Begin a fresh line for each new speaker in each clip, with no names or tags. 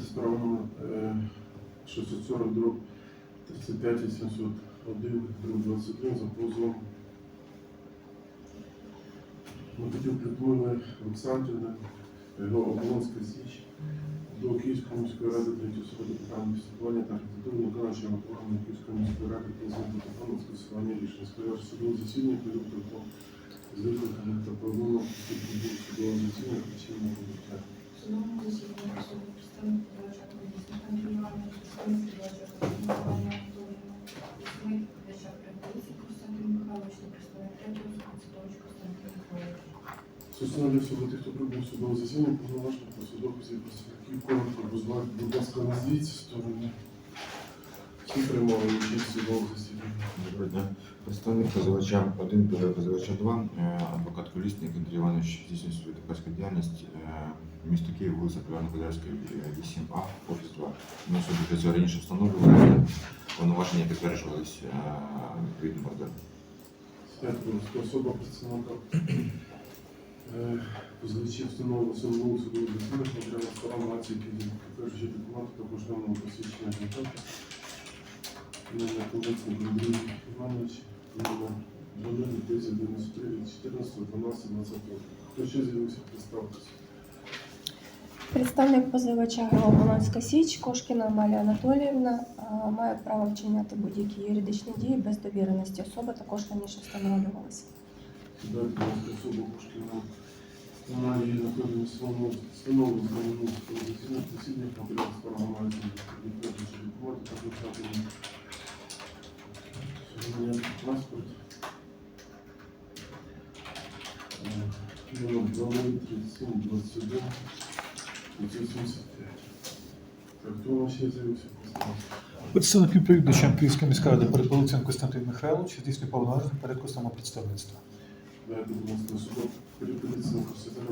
розглядається справа е, 640 дроб 35 801 дроб 21 за позовом Микитюк Людмили Олександрівни, його Оболонська Січ до Київської міської ради третього особи питання стосування та архітектури виконавчого органу Київської міської ради та змін протоколу скасування рішення. Скажу, судове засідання продукту з викликами та програму судового засідання причинного побуття.
Засіданні особи представник подавача комісії Андрій Іванович, представник подавача комісії Анатоліївна, представник подавача Прибулиці Константин Михайлович та представник третього Константович Константин Михайлович.
Всього тих, хто прибув судове засідання, повноважно по судових всіх представників коротко будь ласка, назвіть сторони. Всі приймали участь в судовому засіданні.
Доброго дня. Представник позивача 1, позивача 2, е, адвокат Колісник Андрій Іванович здійснює свою адвокатську діяльність. Місто Київ, вулиця Полярно-Кудрявська, 8А, офіс 2. Ми для цього раніше встановлювали, повноваження підтверджувались е, відповідним ордером.
Святковська особа представника е, позивачів встановлено самому судову засідання, матеріальна сторона нації, підтверджуючи документи та поштовного посвідчення адвоката. Номер Колесник Андрій Іванович, номер 093 від 14 12 20 Хто ще з'явився, представтеся.
Представник позивача ГО Січ Кошкіна Амалія Анатоліївна має право вчиняти будь-які юридичні дії без довіреності особи, також раніше встановлювалися.
Дайте, Пушкіна. Марії Анатоліївні Соломон встановлено засідання матеріал справа має відповідачі документи та сьогодні паспорт. Е, Номер 237 21 575. Так, хто у нас ще з'явився?
Представник відповідачам Київської міської ради Перепелицин Костянтин Михайлович здійснює повноваження порядку самопредставництва.
На Костянтина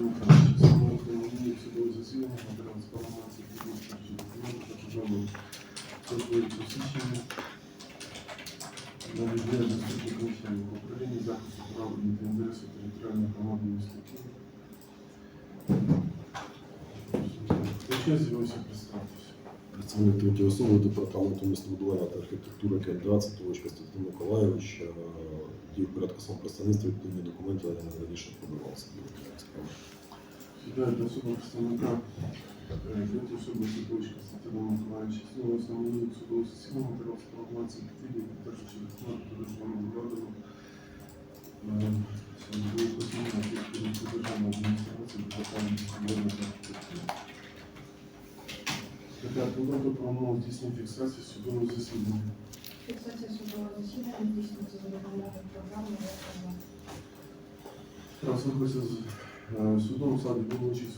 Михайловича. Самого комунії судове засідання, матеріал справа нації, підвищуючи документи та державного соцвої посвідчення. На відділ заступника начальника управління захисту прав і інтересів. Хто ще з'явився представтеся?
Представник третьої особи департаменту містобудування та архітектури КМДА Цитович Костянтин Миколайович е, діє в порядку самопредставництва відповідні документи але не раніше подавався.
Сідає до особи представника е, третьої особи Сидовича Константина Миколаївича. Знову основні судове засідання матеріал справа нації підвідні підтверджуючи документи до державного органу. Державної адміністрації департаменту судової та архітектури. Тепер про правомову здійснення фіксації судового засідання.
Фіксація судового засідання здійснюється за допомогою програми «Рекордна».
Розрахується з е, судом складі головуючий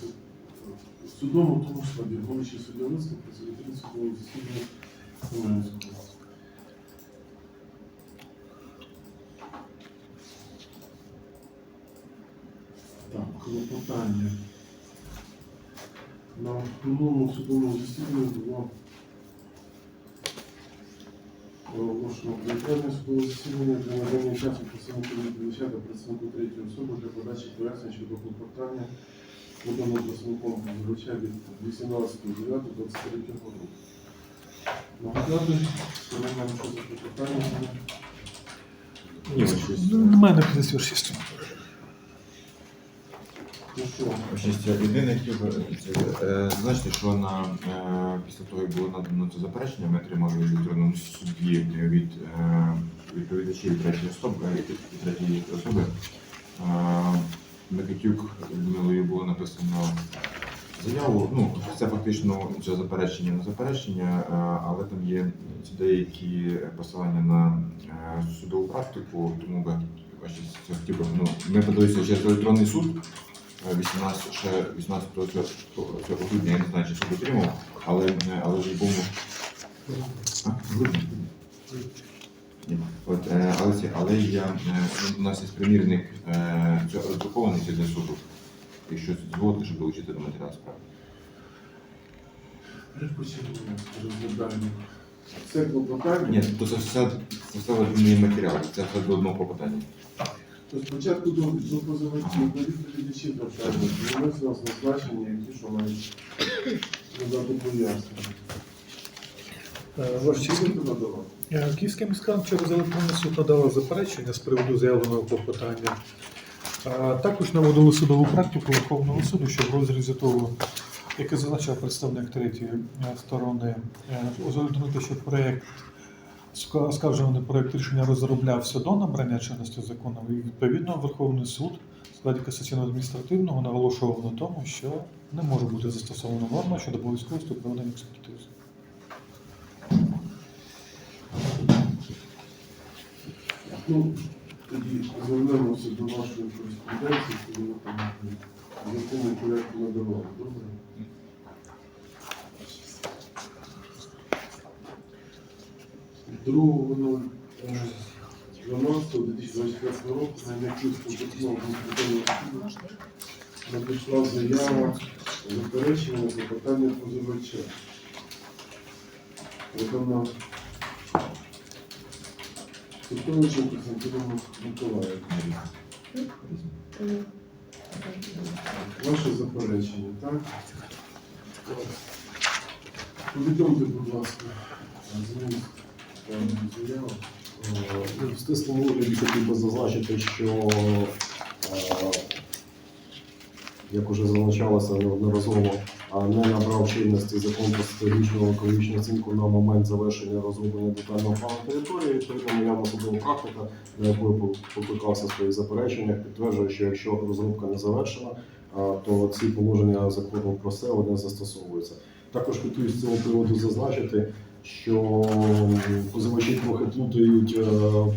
це, е, судом у тому складі головуючий суддя Луцька, працівники судового засідання Семенського. Так, клопотання на минулому судовому засіданні було оголошено прикладне судове засідання для надання часу представнику відповідача та представнику третьої особи для подачі пояснень щодо клопотання поданого представником відповідача від 18.09.23 року. Нагадати, що ми
маємо щось
запитання. Ні,
немає на
56 єдине хотів е, зазначити, що на е, після того, як було надано це заперечення, ми отримали в електронному суді від е, відповідачів третьої особи е, від третьої особи. Е, Микитюк Людмилою було написано заяву. Ну, це фактично це заперечення на заперечення, е, але там є деякі посилання на е, судову практику, тому би. Ну, ми подалися через електронний суд. 18, ще 18 цього, цього грудня, я не знаю, чи суд отримав, але, але в любому... А, грудня. Ні. От, е, але, це, але я, е, у нас є примірник е, роздрукований для суду. Якщо згодно, щоб долучити до матеріалу справи.
Це клопотання.
Ні, то це все, це все одні матеріали, це все до одного попитання.
То спочатку до, позивачів, до відповідачів звертаємося. Вони у нас назначені, які що мають надати пояснення.
Е, Ваш е, Київська міська через електронний суд надала заперечення з приводу заявленого клопотання. Також наводили судову практику Верховного суду, що в розрізі того, яке зазначав представник третьої е, сторони, узгодити, що проєкт ска- оскаржуваний проєкт рішення розроблявся до набрання чинності закону, і відповідно Верховний суд в складі касаційного адміністративного наголошував на тому, що не може бути застосована норма щодо обов'язковості проведення експертизи.
Ну, тоді звернемося до вашої кореспонденції, коли ви там в порядку надавали. Добре? Другого ну, е, 12 2024 року на обласному суду надійшла заява заперечення клопотання позивача. Подана Сутовичем Константином Миколаєвим. Ваше заперечення, так? Повідомте, будь ласка, зміст
В стислому вигляді хотів би зазначити, що, е, як уже зазначалося неодноразово, не набрав чинності закон про стратегічну екологічну оцінку на момент завершення розроблення детального плану території. Відповідно, наявна судова практика, на яку покликався в своїх запереченнях, підтверджує, що якщо розробка не завершена, то ці положення закону про СЕО не застосовуються. Також хотів з цього приводу зазначити, що позивачі трохи плутають е,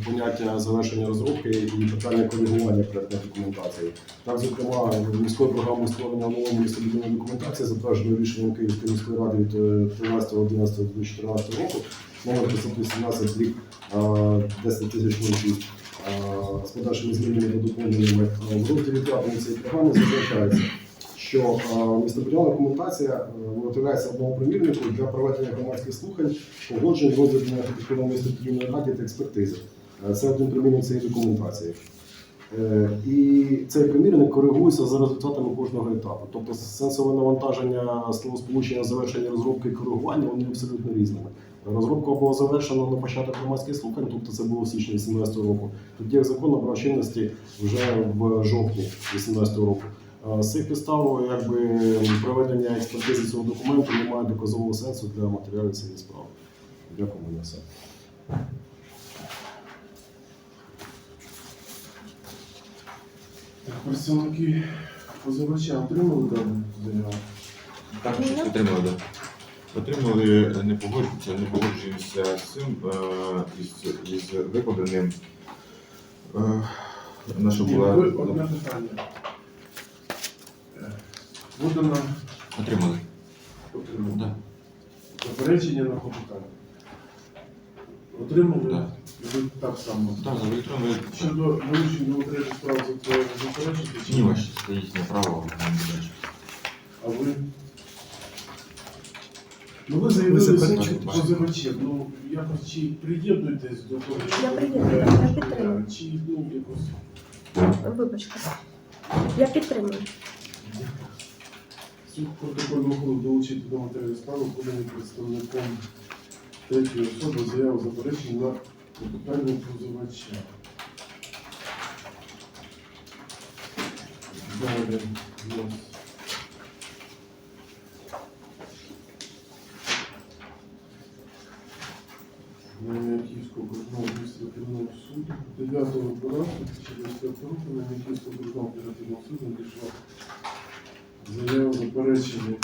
поняття завершення розробки і питання коригування проектної документації. Так, зокрема, міською програмою створення нової містобудівної документації, затвердженою рішенням Київської міської ради від е, 13.11.2014 року, номер 518 рік 10006 з подальшими змінами та доповненнями е, в розділі 5 цієї програми зазначається, що е, містобудівна документація е, виготовляється одному примірнику для проведення громадських слухань, погоджень, розгляду на архітектурному раді та експертизи. Е, Це один примірник цієї документації. І цей примірник коригується за результатами кожного етапу. Тобто сенсове навантаження словосполучення завершення розробки і коригування вони абсолютно різними. Розробка була завершена на початок громадських слухань, тобто це було в січні 2018 року. Тоді як закон набрав чинності вже в жовтні 2018 року. Е, З цих підстав, якби проведення експертизи цього документу не має доказового сенсу для матеріалів цієї справи. Дякую на все.
Так, Представники позивача отримали дану заяву?
Також щось отримали, да. Отримали не погоджуються, не погоджуємося з цим е, із, із викладеним. Е, наша була
одне питання. Е, Подано,
отримали.
отримано.
Да.
Заперечення на клопотання. Отримали?
Так.
І ви так само.
Так, за електронною
Щодо до третіх справ за це заперечити?
ні, ваше це їхнє право.
А ви? Ну ви заявили суд позивачів. Ну якось чи приєднуєтесь до того, що
Я
ви
приєднуюсь, я підтримую.
Чи ну якось
Вибачте. Я підтримую.
Суд протокольного ходу долучити до матеріалів справи, подані представником третьої особи заяву заперечення на клопотання позивача. Далі у нас Київського окружного суду 9 12 2025 року на Київського окружного адміністративного суду надійшла заява заперечення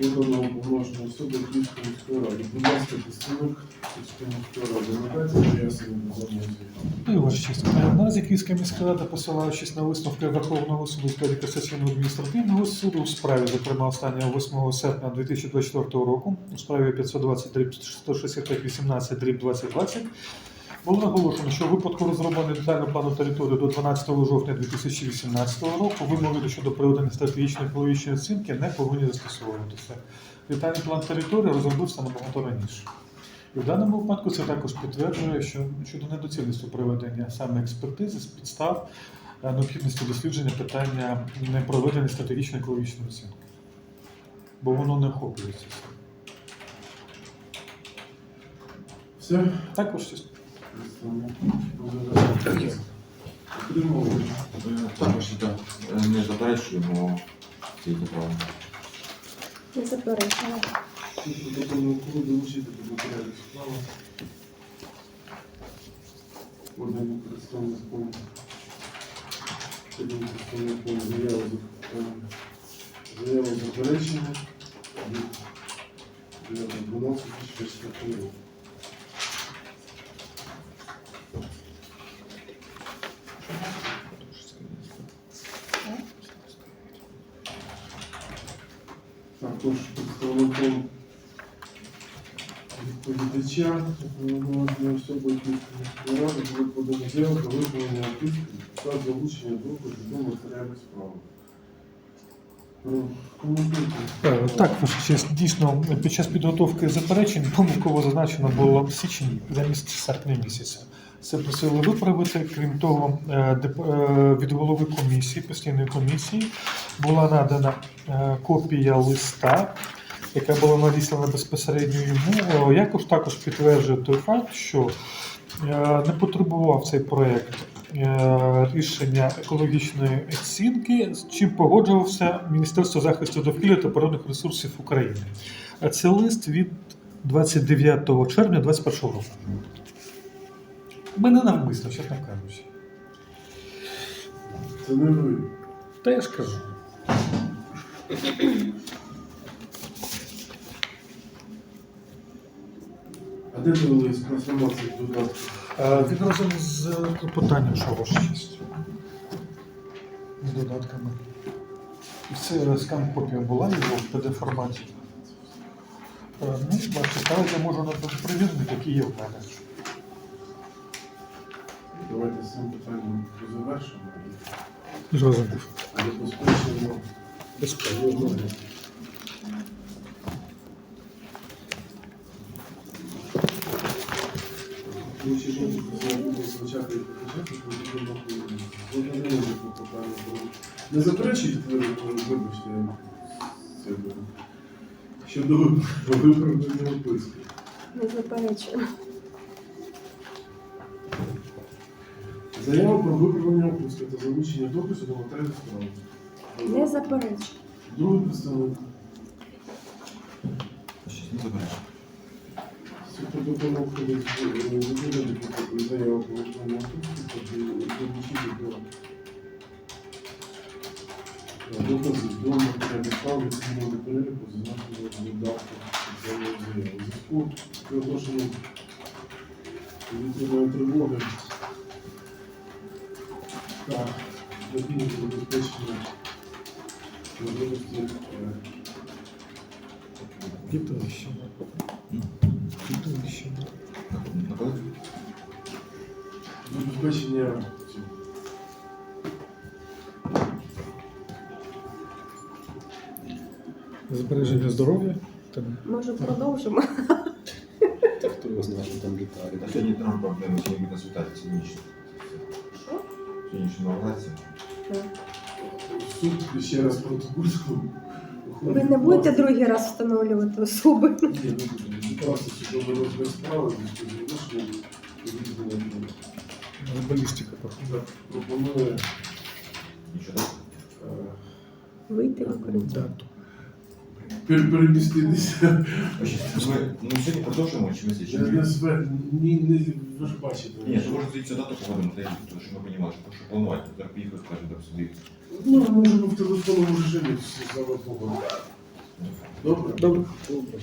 поданого уповноваженої особи Київської міської ради. Будь ласка, представник Київської міської ради, надайте пояснення даної заяви.
І ваша честь. Наразі Київська міська рада, посилаючись на висновки Верховного суду складі касаційного адміністративного суду у справі, зокрема останнього 8 серпня 2024 року, у справі 520 дріб 165 18 дріб 2020, було наголошено, що у випадку розроблення детального плану території до 12 жовтня 2018 року вимоги щодо проведення стратегічної екологічної оцінки не повинні застосовуватися. Детальний план території розробився набагато раніше. І в даному випадку це також підтверджує, що щодо недоцільності проведення саме експертизи з підстав е, необхідності дослідження питання непроведення стратегічної екологічної оцінки. Бо воно не охоплюється.
Все?
Також щось
Представник позивача. Отримали.
Е, Також так, е, не заперечуємо ці право.
Не заперечила.
Тут протокольного коду долучити до матеріалів справи. Органів представником. Одним представником заяву за- е, заяву заперечення від 12 року. Також представником відповідача, уповноваженої особи Київської ради були подані заяви про артистів та залучення до до матеріалів справи. Коментуйте.
Е, Так, ваша дійсно, під час підготовки заперечень помилково зазначено було січень замість серпня місяця. Це просили виправити. Крім того, е, е, від голови комісії, постійної комісії, була надана е, копія листа, яка була надіслана безпосередньо йому. Якось також підтверджує той факт, що не потребував цей проєкт рішення екологічної оцінки, з чим погоджувався Міністерство захисту довкілля та природних ресурсів України. А Це лист від 29 червня 2021 року. Мене навмисно, чесно кажучи.
Це не ви.
Та я ж кажу.
А де ви лист трансформації додатків?
Е, Він разом з клопотанням, що ваша честь. З додатками. І Це скан копія була його в pdf форматі. Е, Ну, бачите, ставити я можу на примірник, який є в мене.
Давайте з цим питанням завершимо.
Зрозумів.
А забезпечимо
Безпечно.
Інші жінки про не заперечуєте, ви, вибачте, щодо виправдання описки.
Не заперечуємо.
Заява про виправдання описки та залучення допису до матеріалів справи.
Не заперечуємо.
Другий представник.
Щось не заперечуємо.
Суд протоколу виділити заяву про виправдання описки та долучити до доказів до матеріалів справи, які можуть переліку зазначеного додатку спеціальної заяви. У зв'язку з приголошенням повітряної тривоги та необхідність забезпечення можливості е,
Підвищено. Підвищено.
На коли?
забезпечення цього.
Збереження здоров'я. Та
Може продовжимо?
Та хто його знає, що там деталі.
Та сьогодні там проблеми, сьогодні консультації, сьогоднішні.
Що?
Сьогоднішні новації.
Суд ще раз протокол.
Ви не будете другий раз встановлювати особи?
Ні, не буду. Відбувався судовий розгляд справи, повітряної тривоги.
балістика, походу.
Пропонує
Вийти в укриття.
Переміститися.
Ми ну, сьогодні продовжуємо чи ми
Я не зве, ні, не, ви ж бачите.
Ні, то може цю дату погодимо, та й тому що ми розуміли, що що планувати, так поїхати, скажімо так, сюди.
Ну, можемо в телефонному режимі за погоду. Добре?
Добре.
Добре.